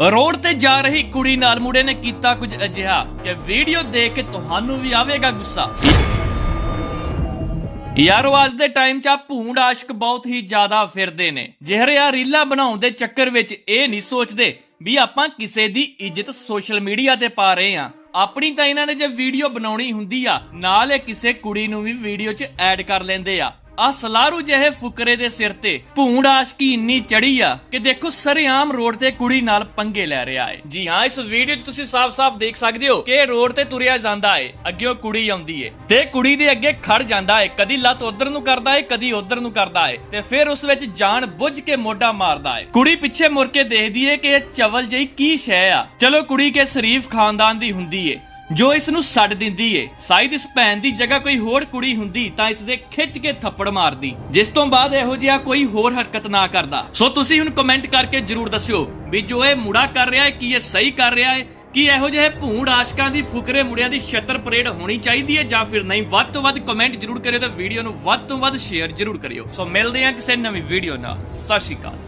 Road ਤੇ ਜਾ ਰਹੀ ਕੁੜੀ ਨਾਲ ਮੁੰਡੇ ਨੇ ਕੀਤਾ ਕੁਝ ਅਜਿਹਾ ਕਿ ਵੀਡੀਓ ਦੇਖ ਕੇ ਤੁਹਾਨੂੰ ਵੀ ਆਵੇਗਾ ਗੁੱਸਾ। ਯਾਰੋ, ਅੱਜ ਦੇ ਟਾਈਮ 'ਚ ਆ ਭੂੰਡ ਆਸ਼ਕ ਬਹੁਤ ਹੀ ਜ਼ਿਆਦਾ ਫਿਰਦੇ ਨੇ। ਜਿਹੜੇ ਆ ਰੀਲਾਂ ਬਣਾਉਣ ਦੇ ਚੱਕਰ ਵਿੱਚ ਇਹ ਨਹੀਂ ਸੋਚਦੇ ਵੀ ਆਪਾਂ ਕਿਸੇ ਦੀ ਇੱਜ਼ਤ ਸੋਸ਼ਲ ਮੀਡੀਆ ਤੇ ਪਾ ਰਹੇ ਆ ਆਪਣੀ ਤਾਂ ਇਹਨਾਂ ਨੇ ਜੇ ਵੀਡੀਓ ਬਣਾਉਣੀ ਹੁੰਦੀ ਆ, ਨਾਲ ਇਹ ਕਿਸੇ ਕੁੜੀ ਨੂੰ ਵੀ ਵੀਡੀਓ 'ਚ ਐਡ ਕਰ ਲੈਂਦੇ ਆ। ਆ ਸਲਾਰੂ ਜਿਹੇ ਫੁਕਰੇ ਦੇ ਸਿਰ ਤੇ ਭੂੰਡ ਆਸ਼ਕੀ ਇੰਨੀ ਚੜੀ ਆ ਕਿ ਦੇਖੋ ਸਰੇਆਮ ਰੋਡ ਤੇ ਕੁੜੀ ਨਾਲ ਪੰਗੇ ਲੈ ਰਿਹਾ ਏ। ਜੀ ਹਾਂ, ਇਸ ਵੀਡੀਓ 'ਚ ਤੁਸੀਂ ਸਾਫ਼-ਸਾਫ਼ ਦੇਖ ਸਕਦੇ ਹੋ ਕਿ ਇਹ ਰੋਡ ਤੇ ਤੁਰਿਆ ਜਾਂਦਾ ਏ ਅੱਗੇ ਉਹ ਕੁੜੀ ਆਉਂਦੀ ਏ। ਤੇ ਕੁੜੀ ਦੇ ਅੱਗੇ ਖੜ ਜਾਂਦਾ ਏ, ਕਦੀ ਲੱਤ ਉਧਰ ਨੂੰ ਕਰਦਾ ਏ, ਕਦੀ ਉਧਰ ਨੂੰ ਕਰਦਾ ਏ, ਤੇ ਫਿਰ ਉਸ ਵਿੱਚ ਜਾਣ ਬੁੱਝ ਕੇ ਮੋਢਾ ਮਾਰਦਾ ਏ। ਕੁੜੀ ਪਿੱਛੇ ਮੁੜ ਕੇ ਦੇਖਦੀ ਏ ਕਿ ਇਹ ਚਵਲ ਜਿਹੀ ਕੀ ਸ਼ੈ ਆ। ਚਲੋ ਕੁੜੀ ਕੇ ਸ਼ਰੀਫ ਖਾਨਦਾਨ ਦੀ ਹੁੰਦੀ ਏ। ਜੋ ਇਸ ਨੂੰ ਛੱਡ ਦਿੰਦੀ ਏ ਸ਼ਾਇਦ ਇਸ ਭੈਣ ਦੀ ਜਗ੍ਹਾ ਕੋਈ ਹੋਰ ਕੁੜੀ ਹੁੰਦੀ ਤਾਂ ਇਸ ਦੇ ਖਿੱਚ ਕੇ ਥੱਪੜ ਮਾਰਦੀ, ਜਿਸ ਤੋਂ ਬਾਅਦ ਇਹੋ ਜਿਹਾ ਕੋਈ ਹੋਰ ਹਰਕਤ ਨਾ ਕਰਦਾ। ਸੋ ਤੁਸੀਂ ਹੁਣ ਕਮੈਂਟ ਕਰਕੇ ਜਰੂਰ ਦੱਸਿਓ ਵੀ ਜੋ ਇਹ ਮੁੜਾ ਕਰ ਰਿਹਾ ਹੈ ਕੀ ਇਹ ਸਹੀ ਕਰ ਰਿਹਾ ਹੈ ਕੀ ਇਹੋ ਜਿਹੇ ਭੂੰਡ ਆਸ਼ਕਾਂ ਦੀ ਫੁਕਰੇ ਮੁੜਿਆਂ ਦੀ ਛਤਰ ਪਰੇਡ ਹੋਣੀ ਚਾਹੀਦੀ ਹੈ ਜਾਂ ਫਿਰ ਨਹੀਂ? ਵੱਧ ਤੋਂ ਵੱਧ ਕਮੈਂਟ ਜਰੂਰ ਕਰਿਓ ਤੇ ਵੀਡੀਓ ਨੂੰ ਵੱਧ ਤੋਂ ਵੱਧ ਸ਼ੇਅਰ ਜਰੂਰ ਕਰਿਓ। ਸੋ ਮਿਲਦੇ ਹਾਂ ਕਿਸੇ ਨਵੀਂ ਵੀਡੀਓ ਨਾਲ। ਸਤਿ ਸ਼੍ਰੀ ਅਕਾਲ।